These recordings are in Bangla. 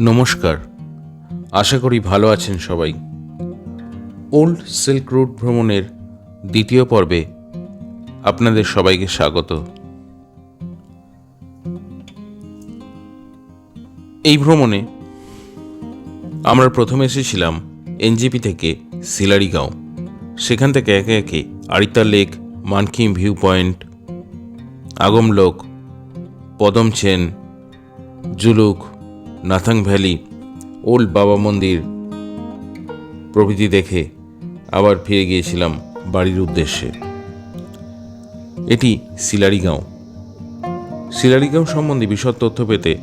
নমস্কার। আশা করি ভালো আছেন সবাই। ওল্ড সিল্ক রুট ভ্রমণের দ্বিতীয় পর্বে আপনাদের সবাইকে স্বাগত। এই ভ্রমণে আমরা প্রথমে এসেছিলাম এনজিপি থেকে সিলারিগাঁও। সেখান থেকে একে একে Aritar lake, Mankhim view point, Agamloke Padamchen Zuluk Nathang valley, old Baba মন্দির প্রভৃতি দেখে আবার ফিরে গিয়েছিলাম বাড়ির উদ্দেশ্যে। এটি সিলারিগাঁও। সিলারিগাঁও সম্বন্ধে বিশদ তথ্য পেতে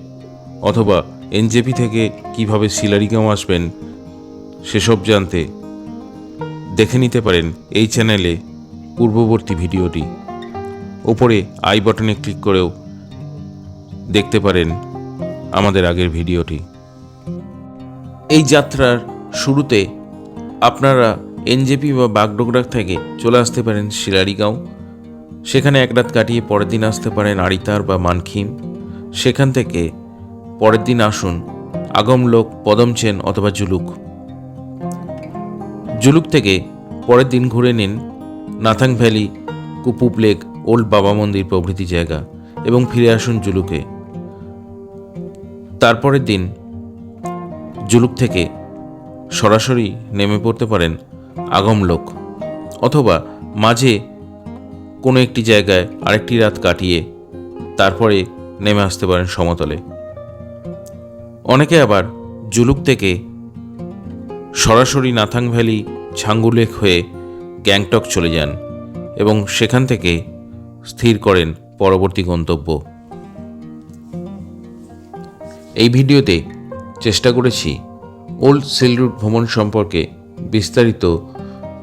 অথবা এনজেপি থেকে কীভাবে সিলারিগাঁও আসবেন সেসব জানতে দেখে নিতে পারেন এই চ্যানেলে পূর্ববর্তী ভিডিওটি। ওপরে আই বাটনে ক্লিক করেও দেখতে পারেন আমাদের আগের ভিডিওটি। এই যাত্রার শুরুতে আপনারা এনজেপি বা বাগডোগরা থেকে চলে আসতে পারেন শিলারিগাঁও। সেখানে এক রাত কাটিয়ে পরের দিন আসতে পারেন আড়িতার বা মানখিম সেখান থেকে পরের দিন আসুন আগমলোক পদমচেন অথবা জুলুক। জুলুক থেকে পরের দিন ঘুরে নিন Nathang valley Kupup lake old Baba মন্দির প্রভৃতি জায়গা এবং ফিরে আসুন জুলুকে। তারপরের দিন জুলুক থেকে সরাসরি নেমে পড়তে পারেন আগমলোক অথবা মাঝে কোনো একটি জায়গায় আরেকটি রাত কাটিয়ে তারপরে নেমে আসতে পারেন সমতলে। অনেকে আবার জুলুক থেকে সরাসরি নাথাং ভ্যালি ছাঙ্গুলেক হয়ে গ্যাংটক চলে যান এবং সেখান থেকে স্থির করেন পরবর্তী গন্তব্য। এই ভিডিওতে চেষ্টা করেছি ওল্ড সিল রুট ভ্রমণ সম্পর্কে বিস্তারিত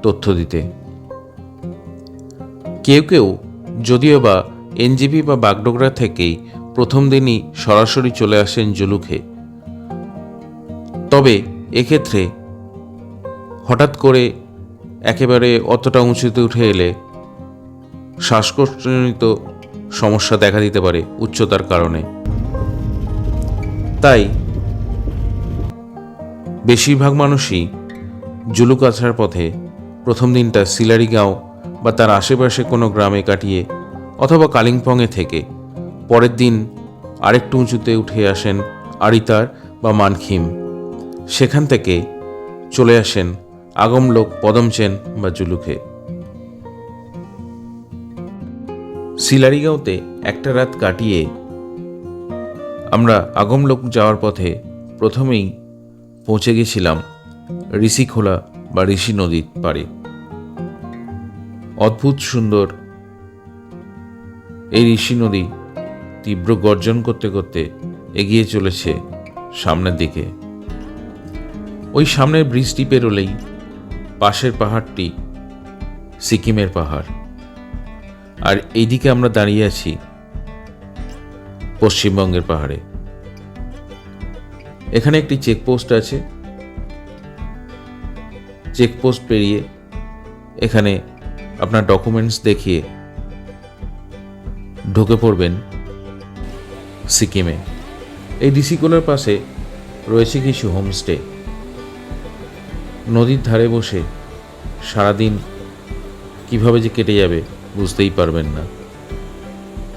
তথ্য দিতে। কেউ কেউ যদিও বা এনজিপি বা বাগডোগরা থেকেই প্রথম দিনই সরাসরি চলে আসেন জুলুখে, তবে এক্ষেত্রে হঠাৎ করে একেবারে অতটা উঁচুতে উঠে এলে শ্বাসকষ্টজনিত সমস্যা দেখা দিতে পারে উচ্চতার কারণে। তাই বেশিরভাগ মানুষই জুলুক আসার পথে প্রথম দিনটা সিলারিগাঁও বা তার আশেপাশে কোনো গ্রামে কাটিয়ে অথবা কালিম্পংয়ে থেকে পরের দিন আরেকটু উঁচুতে উঠে আসেন আরিতার বা মানখিম। সেখান থেকে চলে আসেন আগমলোক পদমচেন বা জুলুকে। সিলারিগাঁওতে একটা রাত কাটিয়ে আমরা আগমলোক যাওয়ার পথে প্রথমেই পৌঁছে গেছিলাম ঋষিখোলা বা ঋষি নদীর পাড়ে। অদ্ভুত সুন্দর এই ঋষি নদী তীব্র গর্জন করতে করতে এগিয়ে চলেছে সামনের দিকে। ওই সামনের ব্রিজটি পেরোলেই পাশের পাহাড়টি সিকিমের পাহাড়। আর এইদিকে আমরা দাঁড়িয়ে আছি পশ্চিমবঙ্গের পাহাড়ে। এখানে একটি চেকপোস্ট আছে। চেকপোস্ট পেরিয়ে এখানে আপনার ডকুমেন্টস দেখিয়ে ঢুকে পড়বেন সিকিমে। এই ঋষিকোলার পাশে রয়েছে কিছু হোমস্টে। নদীর ধারে বসে সারাদিন কীভাবে যে কেটে যাবে বুঝতেই পারবেন না।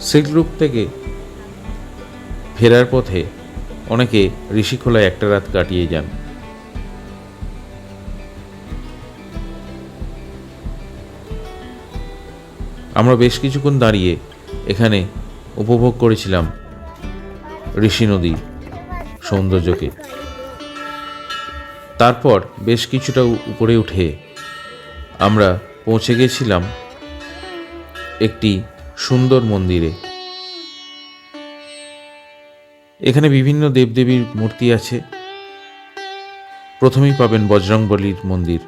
সিল্ক রুট থেকে ফেরার পথে অনেকে ঋষিখোলায় একটা রাত কাটিয়ে যান। আমরা বেশ কিছুক্ষণ দাঁড়িয়ে এখানে উপভোগ করেছিলাম ঋষি নদী সৌন্দর্যকে। তারপর বেশ কিছুটা উপরে উঠে আমরা পৌঁছে গেছিলাম একটি সুন্দর মন্দিরে। এখানে বিভিন্ন দেবদেবীর মূর্তি আছে। প্রথমেই পাবেন বজরংবলীর মন্দির।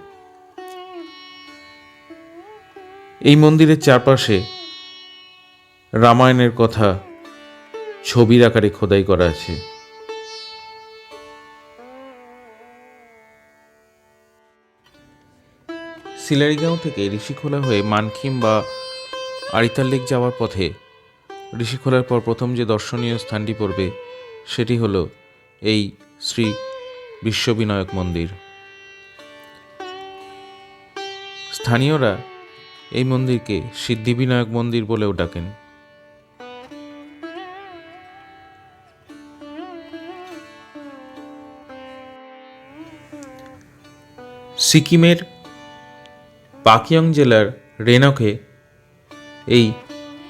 এই মন্দিরের চারপাশে রামায়ণের কথা ছবির আকারে খোদাই করা আছে। সিলারিগাঁও থেকে ঋষিখোলা হয়ে মানখিম বা আরিতার লেক যাওয়ার পথে ঋষিখোলার পর প্রথম যে দর্শনীয় স্থানটি পড়বে সেটি হল এই শ্রী বিশ্ববিনায়ক মন্দির। স্থানীয়রা এই মন্দিরকে সিদ্ধিবিনায়ক মন্দির বলেও ডাকেন। সিকিমের পাকিয়ং জেলার রেনকে এই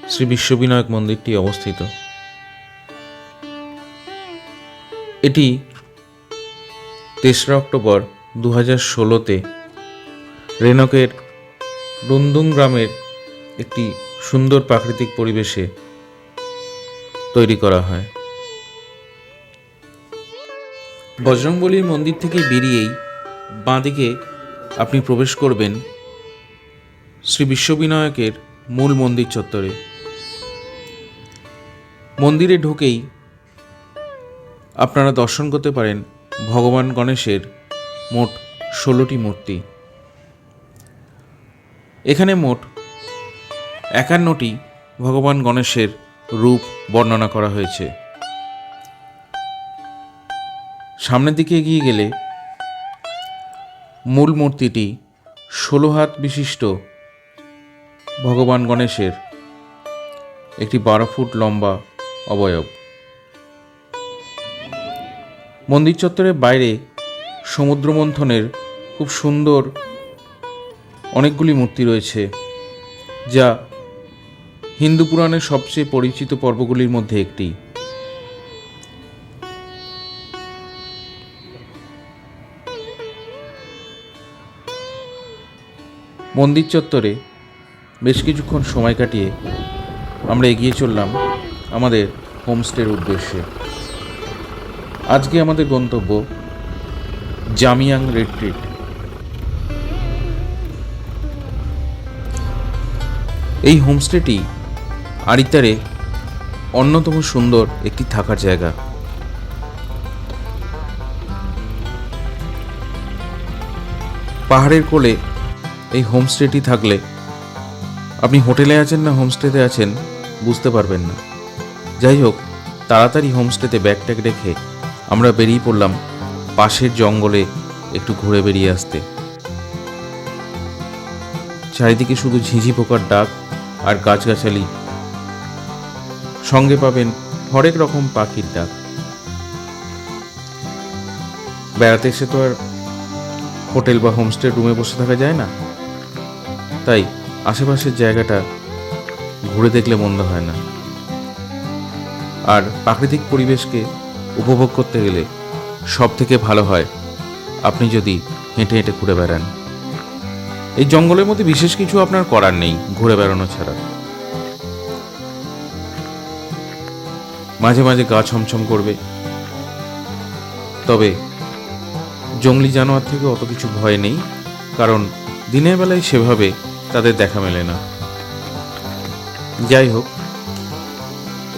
শ্রী বিশ্ববিনায়ক মন্দিরটি অবস্থিত। এটি তেসরা অক্টোবর দু হাজার ষোলোতে রেনকের রুন্দুং গ্রামের একটি সুন্দর প্রাকৃতিক পরিবেশে তৈরি করা হয়। বজরংবলীর মন্দির থেকে বেরিয়েই বাঁদিকে আপনি প্রবেশ করবেন শ্রী বিশ্ববিনায়কের মূল মন্দির চত্বরে। মন্দিরে ঢুকেই আপনারা দর্শন করতে পারেন ভগবান গণেশের মোট ষোলোটি মূর্তি। এখানে মোট একান্নটি ভগবান গণেশের রূপ বর্ণনা করা হয়েছে। সামনের দিকে এগিয়ে গেলে মূল মূর্তিটি ষোলো হাত বিশিষ্ট ভগবান গণেশের একটি বারো ফুট লম্বা অবয়ব। মন্দির চত্বরের বাইরে সমুদ্র মন্থনের খুব সুন্দর অনেকগুলি মূর্তি রয়েছে, যা হিন্দু পুরাণের সবচেয়ে পরিচিত পর্বগুলির মধ্যে একটি। মন্দির চত্বরে বেশ কিছুক্ষণ সময় কাটিয়ে আমরা এগিয়ে চললাম আমাদের হোমস্টের উদ্দেশ্যে। আজকে আমাদের গন্তব্য জামিয়াং রেট্রিট এই হোমস্টেটি আরিতারে অন্যতম সুন্দর একটি থাকার জায়গা। পাহাড়ের কোলে এই হোমস্টেটি থাকলে আপনি হোটেলে আছেন না হোমস্টেতে আছেন বুঝতে পারবেন না। যাই হোক, তাড়াতাড়ি হোমস্টেতে ব্যাগ ট্যাগ রেখে আমরা বেরিয়ে পড়লাম পাশের জঙ্গলে একটু ঘুরে বেরিয়ে আসতে। চারিদিকে শুধু ঝিঝি পোকার ডাক আর গাছগাছালি। সঙ্গে পাবেন হরেক রকম পাখির ডাক। বেড়াতে এসে তো আর হোটেল বা হোমস্টে রুমে বসে থাকা যায় না। তাই আশেপাশের জায়গাটা ঘুরে দেখলে মন্দ হয় না। আর প্রাকৃতিক পরিবেশকে উপভোগ করতে গেলে সব থেকে ভালো হয় আপনি যদি হেঁটে হেঁটে ঘুরে বেড়ান। এই জঙ্গলের মধ্যে বিশেষ কিছু আপনার করার নেই, ঘুরে বেড়ানো ছাড়া। মাঝে মাঝে গা ছমছম করবে। তবে জঙ্গলি জানোয়ার থেকে অত কিছু ভয় নেই, কারণ দিনের বেলায় সেভাবে তাদের দেখা মেলে না। যাই হোক,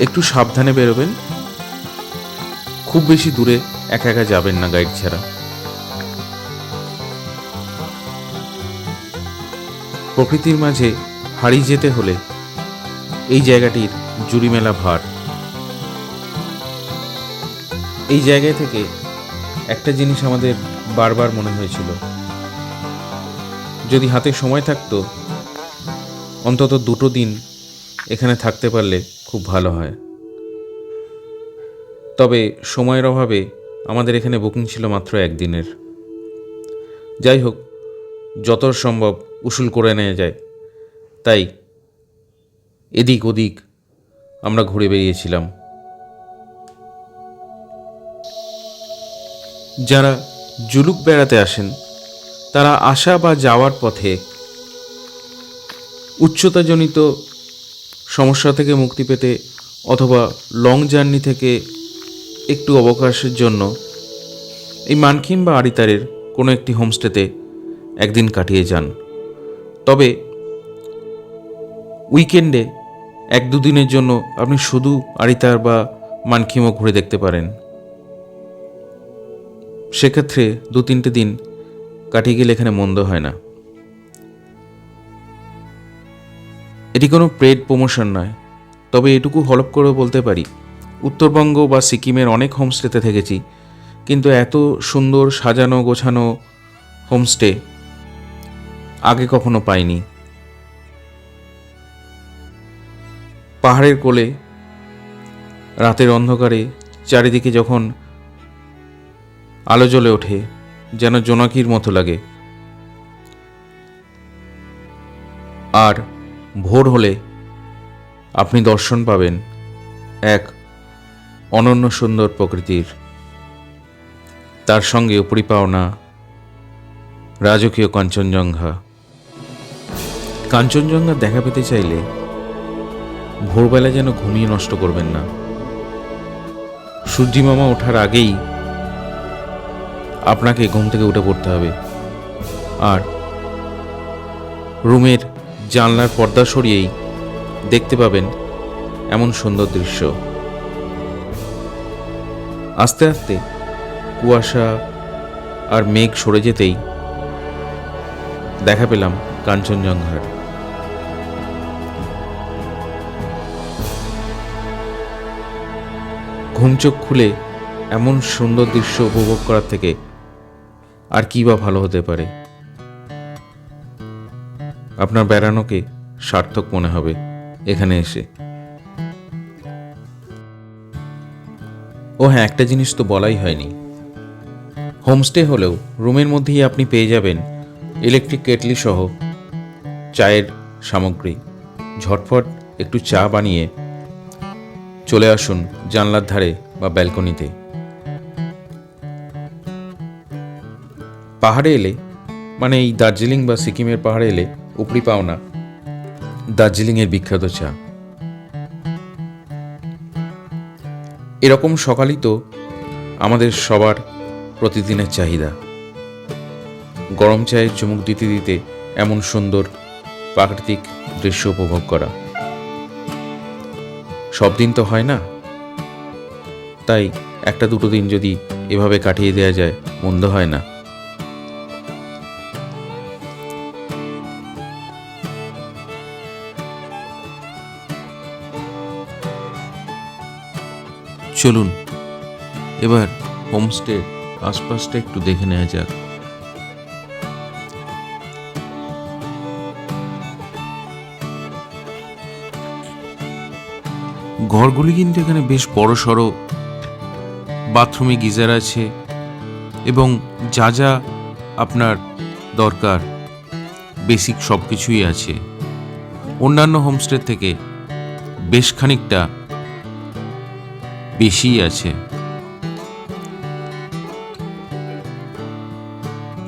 একটু সাবধানে বেরোবেন। খুব বেশি দূরে একা একা যাবেন না গাইড ছাড়া। প্রকৃতির মাঝে হারিয়ে যেতে হলে এই জায়গাটির জুড়ি মেলা ভার। এই জায়গায় থেকে একটা জিনিস আমাদের বারবার মনে হয়েছিল। যদি হাতে সময় থাকতো, অন্তত দুটো দিন এখানে থাকতে পারলে খুব ভালো হয়। তবে সময়ের অভাবে আমাদের এখানে বুকিং ছিল মাত্র একদিনের। যাই হোক যত সম্ভব উসুল করে নেওয়া যায়। তাই এদিক ওদিক আমরা ঘুরে বেরিয়েছিলাম। যারা জুলুক বেড়াতে আসেন, তারা আসা বা যাওয়ার পথে উচ্চতাজনিত সমস্যা থেকে মুক্তি পেতে অথবা লং জার্নি থেকে একটু অবকাশের জন্য। এই মানকিম বা আড়িতারের কোনো একটি হোমস্টেতে একদিন কাটিয়ে যান। তবে উইকেন্ডে এক দুদিনের জন্য আপনি শুধু আড়িতার বা মানকিমও ঘুরে দেখতে পারেন। সেক্ষেত্রে দু তিনটে দিন কাটিয়ে গেলে এখানে মন্দ হয় না। এটি কোনো পেড প্রমোশন নয়, তবে এটুকু হলপ করে বলতে পারি। উত্তরবঙ্গ বা সিকিমের অনেক হোমস্টেতে থেকেছি। কিন্তু এত সুন্দর সাজানো গোছানো হোমস্টে আগে কখনো পাইনি। পাহাড়ের কোলে, রাতের অন্ধকারে, চারিদিকে যখন আলো জ্বলে ওঠে, যেন জোনাকির মতো লাগে। আর ভোর হলে আপনি দর্শন পাবেন এক অনন্য সুন্দর প্রকৃতির। তার সঙ্গে উপরি পাওনা রাজকীয় কাঞ্চনজঙ্ঘা। কাঞ্চনজঙ্ঘা দেখা পেতে চাইলে ভোরবেলা যেন ঘুমিয়ে নষ্ট করবেন না। সূর্যি মামা ওঠার আগেই আপনাকে ঘুম থেকে উঠে পড়তে হবে। আর রুমের জানলার পর্দা সরিয়েই দেখতে পাবেন এমন সুন্দর দৃশ্য। আস্তে আস্তে কুয়াশা আর মেঘ সরে যেতেই দেখা পেলাম কাঞ্চনজঙ্ঘার। ঘুমচোখ খুলে এমন সুন্দর দৃশ্য উপভোগ করার থেকে আর কি বা ভালো হতে পারে? আপনার বেড়ানোকে সার্থক মনে হবে এখানে এসে। ও হ্যাঁ একটা জিনিস তো বলাই হয়নি। হোমস্টে হলেও রুমের মধ্যেই আপনি পেয়ে যাবেন ইলেকট্রিক কেটলি সহ চায়ের সামগ্রী। ঝটফট একটু চা বানিয়ে চলে আসুন জানলার ধারে বা ব্যালকনিতে। পাহাড়ে এলে মানে এই দার্জিলিং বা সিকিমের পাহাড়ে এলে উপরি পাওনা দার্জিলিংয়ের বিখ্যাত চা। এরকম সকালই তো আমাদের সবার প্রতিদিনের চাহিদা। গরম চায়ের চুমুক দিতে দিতে এমন সুন্দর প্রাকৃতিক দৃশ্য উপভোগ করা। সব দিন তো হয় না। তাই একটা দুটো দিন যদি এভাবে কাটিয়ে দেওয়া যায়, মন্দ হয় না। চলুন, এবার হোমস্টে আশপাশটা একটু দেখে নেওয়া যাক। ঘরগুলি কিন্তু এখানে বেশ বড় সড়ো বাথরুমে গিজার আছে এবং যা যা আপনার দরকার, বেসিক সব কিছুই আছে। অন্যান্য হোমস্টে থেকে বেশ খানিকটা বেশিই আছে।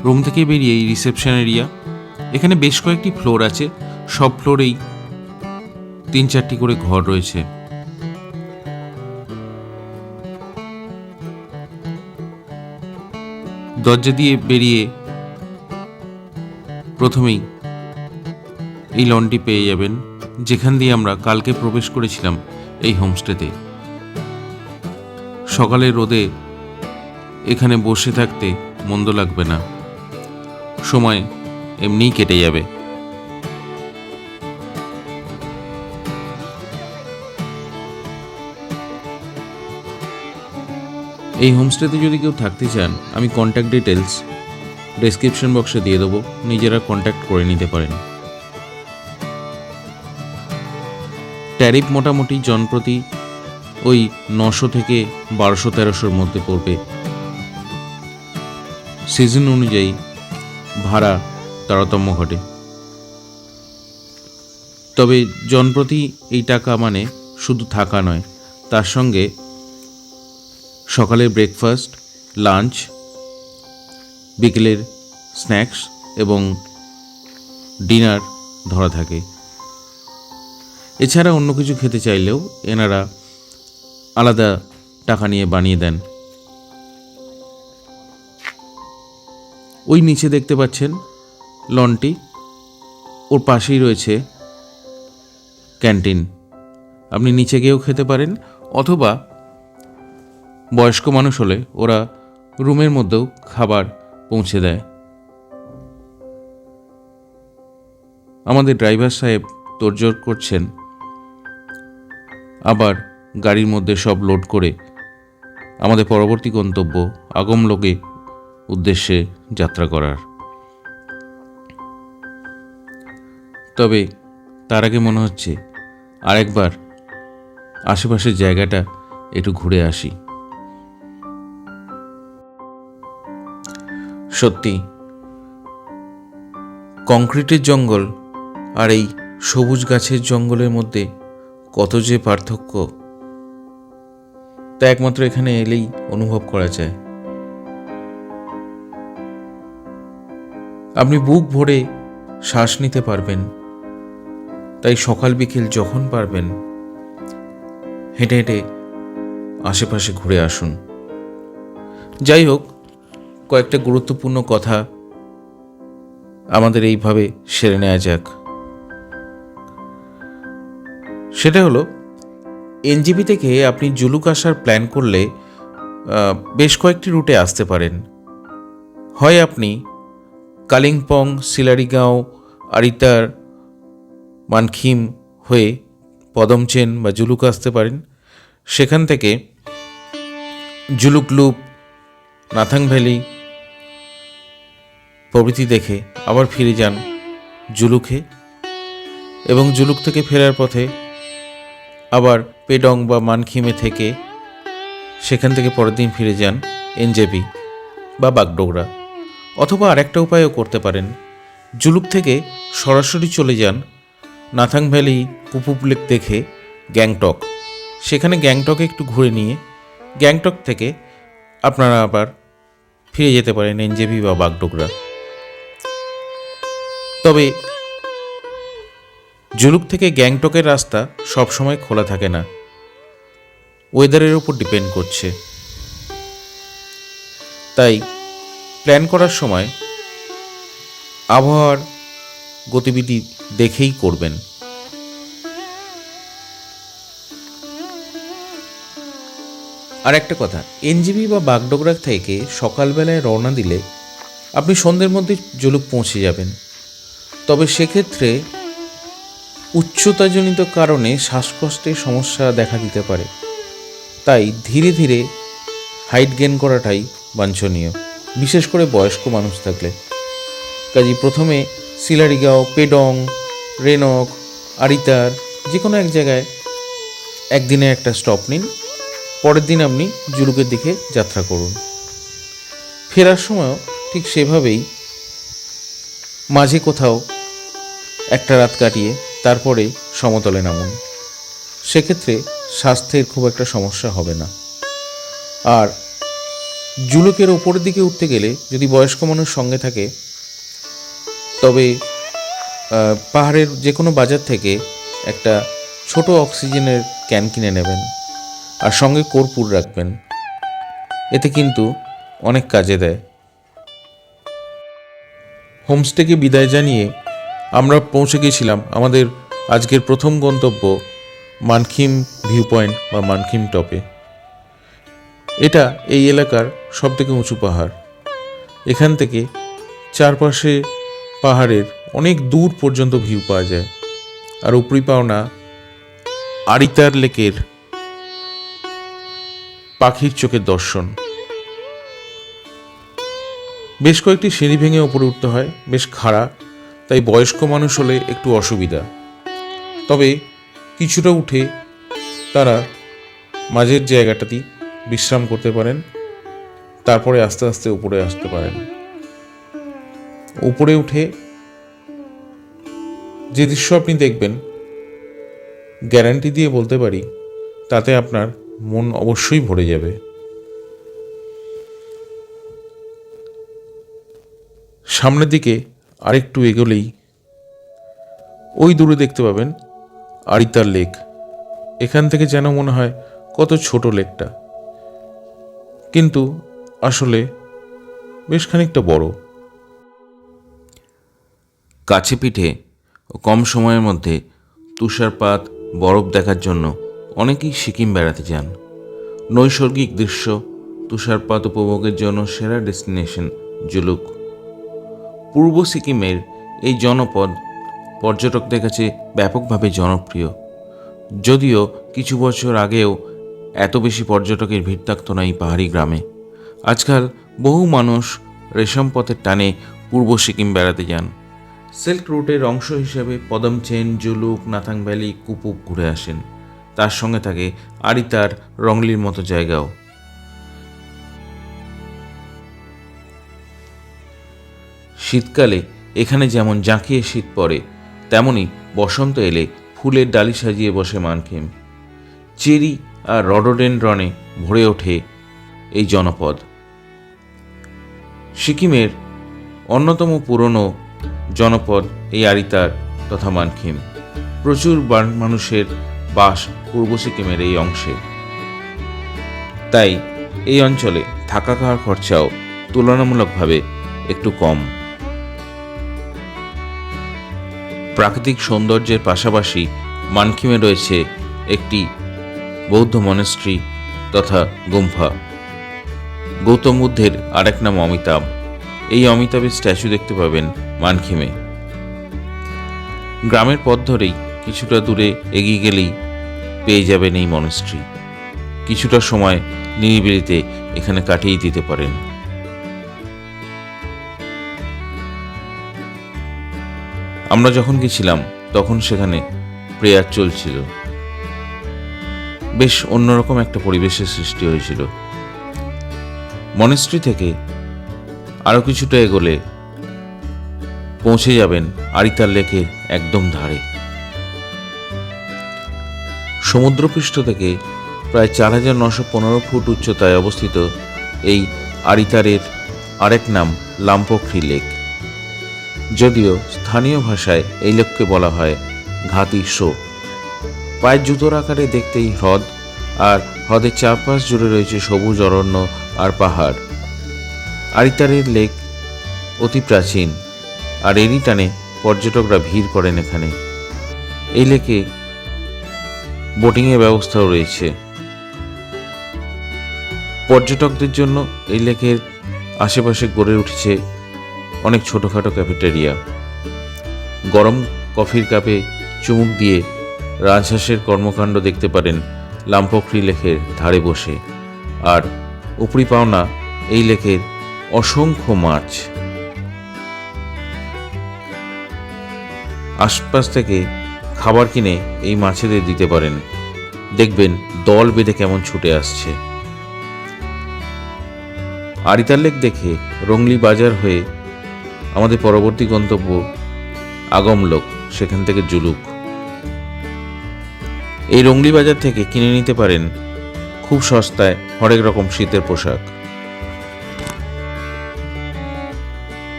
রুম থেকে বেরিয়ে এই রিসেপশন এরিয়া, এখানে বেশ কয়েকটি ফ্লোর আছে। সব ফ্লোরেই তিন চারটি করে ঘর রয়েছে। দরজা দিয়ে বেরিয়ে প্রথমেই এই লনটি পেয়ে যাবেন, যেখান দিয়ে আমরা কালকে প্রবেশ করেছিলাম এই হোমস্টেতে। সকালে রোদে এখানে বসে থাকতে মন্দ লাগবে না। সময় এমনিই কেটে যাবে। এই হোমস্টেতে যদি কেউ থাকতে চান, আমি কন্ট্যাক্ট ডিটেলস ডেসক্রিপশন বক্সে দিয়ে দেবো। নিজেরা কন্ট্যাক্ট করে নিতে পারেন। ট্যারিফ মোটামুটি জনপ্রতি ওই নশো থেকে বারোশো তেরোশোর মধ্যে পড়বে। সিজন অনুযায়ী ভাড়া তারতম্য ঘটে। তবে জনপ্রতি এই টাকা মানে শুধু থাকা নয়, তার সঙ্গে সকালের ব্রেকফাস্ট লাঞ্চ বিকেলের স্ন্যাক্স এবং ডিনার ধরা থাকে। এছাড়া অন্য কিছু খেতে চাইলেও এনারা আলাদা টাকা নিয়ে বানিয়ে দেন। ওই নিচে দেখতে পাচ্ছেন লনটি। ওর পাশেই রয়েছে ক্যান্টিন। আপনি নিচে গিয়েও খেতে পারেন অথবা বয়স্ক মানুষ হলে ওরা রুমের মধ্যেও খাবার পৌঁছে দেয়। আমাদের ড্রাইভার সাহেব তোড়জোড় করছেন। আবার গাড়ির মধ্যে সব লোড করে আমাদের পরবর্তী গন্তব্য আগমলোকে উদ্দেশ্যে যাত্রা করার। তবে তার আগে মনে হচ্ছে আরেকবার আশেপাশের জায়গাটা একটু ঘুরে আসি। সত্যি, কংক্রিটের জঙ্গল আর এই সবুজ গাছের জঙ্গলের মধ্যে কত যে পার্থক্য। তা একমাত্র এখানে এলেই অনুভব করা যায়। আপনি বুক ভরে শ্বাস নিতে পারবেন, তাই সকাল বিকেল যখন পারবেন, হেঁটে হেঁটে আশেপাশে ঘুরে আসুন। যাই হোক, কয়েকটা গুরুত্বপূর্ণ কথা আমাদের এইভাবে সেরে নেওয়া যাক। সেটা হলো এনজিপি থেকে আপনি জুলুক আসার প্ল্যান করলে বেশ কয়েকটি রুটে আসতে পারেন। হয় আপনি কালিম্পং, সিলারিগাঁও, আরিতার, মানখিম হয়ে পদমচেন বা জুলুক আসতে পারেন। সেখান থেকে জুলুক লুপ, নাথাং ভ্যালি প্রভৃতি দেখে আবার ফিরে যান জুলুকে এবং জুলুক থেকে ফেরার পথে আবার পেডং বা মানখিমে থেকে সেখান থেকে পরের দিন ফিরে যান এনজেপি বা বাগডোগরা। অথবা আরেকটা উপায়ও করতে পারেন। জুলুক থেকে সরাসরি চলে যান নাথাং ভ্যালি পুপুপ লেক দেখে গ্যাংটক। সেখানে গ্যাংটকে একটু ঘুরে নিয়ে গ্যাংটক থেকে আপনারা আবার ফিরে যেতে পারেন এনজেপি বা বাগডোগরা। তবে জুলুক থেকে গ্যাংটকের রাস্তা সবসময় খোলা থাকে না। ওয়েদারের উপর ডিপেন্ড করছে। তাই প্ল্যান করার সময় আবহাওয়ার গতিবিধি দেখেই করবেন। আর একটা কথা, এনজিবি বা বাগডোগরা থেকে সকালবেলায় রওনা দিলে আপনি সন্ধ্যের মধ্যে জলুক পৌঁছে যাবেন। তবে সেক্ষেত্রে উচ্চতাজনিত কারণে শ্বাসকষ্টের সমস্যা দেখা দিতে পারে। তাই ধীরে ধীরে হাইট গেন করাটাই বাঞ্ছনীয়, বিশেষ করে বয়স্ক মানুষ থাকলে। কাজী প্রথমে সিলারিগাঁও, পেডং, রেনক, আরিতার যে কোনো এক জায়গায় একদিনে একটা স্টপ নিন, পরের দিন আপনি জুলুকের দিকে যাত্রা করুন। ফেরার সময়ও ঠিক সেভাবেই মাঝে কোথাও একটা রাত কাটিয়ে তারপরে সমতলে নামুন। সেক্ষেত্রে স্বাস্থ্যের খুব একটা সমস্যা হবে না। আর জুলুকের ওপরের দিকে উঠতে গেলে যদি বয়স্ক মানুষ সঙ্গে থাকে, তবে পাহাড়ের যে কোনো বাজার থেকে একটা ছোট অক্সিজেনের ক্যান কিনে নেবেন আর সঙ্গে কর্পূর রাখবেন। এতে কিন্তু অনেক কাজে দেয়। হোমস্টেকে বিদায় জানিয়ে আমরা পৌঁছে গিয়েছিলাম আমাদের আজকের প্রথম গন্তব্য মানখিম ভিউ পয়েন্ট বা মানখিম টপে। এটা এই এলাকার সবথেকে উঁচু পাহাড়। এখান থেকে চারপাশে পাহাড়ের অনেক দূর পর্যন্ত ভিউ পাওয়া যায়। আর উপরি পাওনা আরিতার লেকের পাখির চোখের দর্শন। বেশ কয়েকটি সিঁড়ি ভেঙে ওপরে উঠতে হয়, বেশ খাড়া। তাই বয়স্ক মানুষ হলে একটু অসুবিধা। তবে কিছুটা উঠে তারা মাঝের জায়গাটাতেই বিশ্রাম করতে পারেন, তারপরে আস্তে আস্তে উপরে আসতে পারেন। উপরে উঠে যে দৃশ্য আপনি দেখবেন, গ্যারান্টি দিয়ে বলতে পারি, তাতে আপনার মন অবশ্যই ভরে যাবে। সামনের দিকে আরেকটু এগোলেই ওই দূরে দেখতে পাবেন আরিতার লেক। এখান থেকে যেন মনে হয় কত ছোট লেকটা। কিন্তু আসলে বেশ খানিকটা বড়। কাছে পিঠে কম সময়ের মধ্যে তুষারপাত, বরফ দেখার জন্য অনেকেই সিকিম বেড়াতে যান। নৈসর্গিক দৃশ্য, তুষারপাত উপভোগের জন্য সেরা ডেস্টিনেশন জুলুক। পূর্ব সিকিমের এই জনপদ পর্যটকদের কাছে ব্যাপকভাবে জনপ্রিয়। যদিও কিছু বছর আগেও এত বেশি পর্যটকের ভিড় থাকতো না এই পাহাড়ি গ্রামে। আজকাল বহু মানুষ রেশম পথের টানে পূর্ব সিকিম বেড়াতে যান। সিল্ক রুটের অংশ হিসেবে পদম চেন জুলুক, নাথাং ভ্যালি কুপুক ঘুরে আসেন। তার সঙ্গে থাকে আরিতার রংলির মতো জায়গাও। শীতকালে এখানে যেমন জাঁকিয়ে শীত পড়ে, তেমনি বসন্ত এলে ফুলের ডালি সাজিয়ে বসে মানকিম চেরি আর রডোডেনড্রনে ভরে ওঠে এই জনপদ। সিকিমের অন্যতম পুরনো জনপদ এই আরিতার তথা মানখিম প্রচুর মানুষের বাস পূর্ব সিকিমের এই অংশে। তাই এই অঞ্চলে থাকা খাওয়ার খরচাও তুলনামূলকভাবে একটু কম। প্রাকৃতিক সৌন্দর্যের পাশাপাশি মানকিমে রয়েছে একটি বৌদ্ধ মনেস্ট্রি তথা গুম্ফা। গৌতম বুদ্ধের আরেক নাম অমিতাভ। এই অমিতাভের স্ট্যাচু দেখতে পাবেন মানখিমে গ্রামের পথ ধরেই কিছুটা দূরে এগিয়ে গেলেই পেয়ে যাবেন এই মনেস্ট্রি। কিছুটা সময় নিরিবিলিতে এখানে কাটিয়ে দিতে পারেন। আমরা যখন গেছিলাম, তখন সেখানে প্রেয়ার চলছিল। বেশ অন্যরকম একটা পরিবেশের সৃষ্টি হয়েছিল। মনেস্ট্রি থেকে আরও কিছুটা এগোলে পৌঁছে যাবেন আরিতার লেকের একদম ধারে। সমুদ্রপৃষ্ঠ থেকে প্রায় চার হাজার নশো পনেরো ফুট উচ্চতায় অবস্থিত এই আরিতারের আরেক নাম লাম্পোখরি লেক। যদিও স্থানীয় ভাষায় এই লেককে বলা হয় ঘাতি শো। পায়ের জুতোর আকারে দেখতেই হ্রদ, আর হ্রদের চারপাশ জুড়ে রয়েছে সবুজ, অরণ্য আর পাহাড়। আরিতারের লেক অতি প্রাচীন, আর এরই টানে পর্যটকরা ভিড় করেন এখানে। এই লেকে বোটিংয়ের ব্যবস্থাও রয়েছে। পর্যটকদের জন্য এই লেকের আশেপাশে গড়ে উঠেছে অনেক ছোটোখাটো ক্যাফেটেরিয়া গরম কফির কাপে চুমুক দিয়ে রাজহাঁসের কর্মকাণ্ড দেখতে পারেন লাম্পকরি লেকের ধারে বসে। আর উপরি পাওনা এই লেকের অসংখ্য মাছ। আশপাশ থেকে খাবার কিনে এই মাছেদের দিতে পারেন। দেখবেন দল বেঁধে কেমন ছুটে আসছে। আরিতার লেক দেখে রংলি বাজার হয়ে আমাদের পরবর্তী গন্তব্য আগমলোক, সেখান থেকে জুলুক। এই রংলি বাজার থেকে কিনে নিতে পারেন খুব সস্তায় হরেক রকম শীতের পোশাক।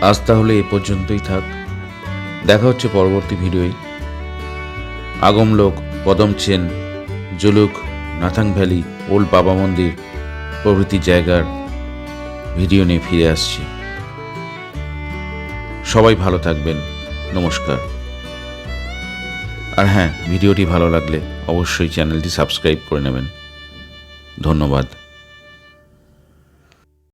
আজ তাহলে এ পর্যন্তই থাক। দেখা হচ্ছে পরবর্তী ভিডিওয়। Agamloke, Padamchen Zuluk Nathang valley, old Baba মন্দির প্রভৃতি জায়গার ভিডিও নিয়ে ফিরে আসছি। সবাই ভালো থাকবেন। নমস্কার। আর হ্যাঁ ভিডিওটি ভালো লাগলে অবশ্যই চ্যানেলটি সাবস্ক্রাইব করে নেবেন। ধন্যবাদ।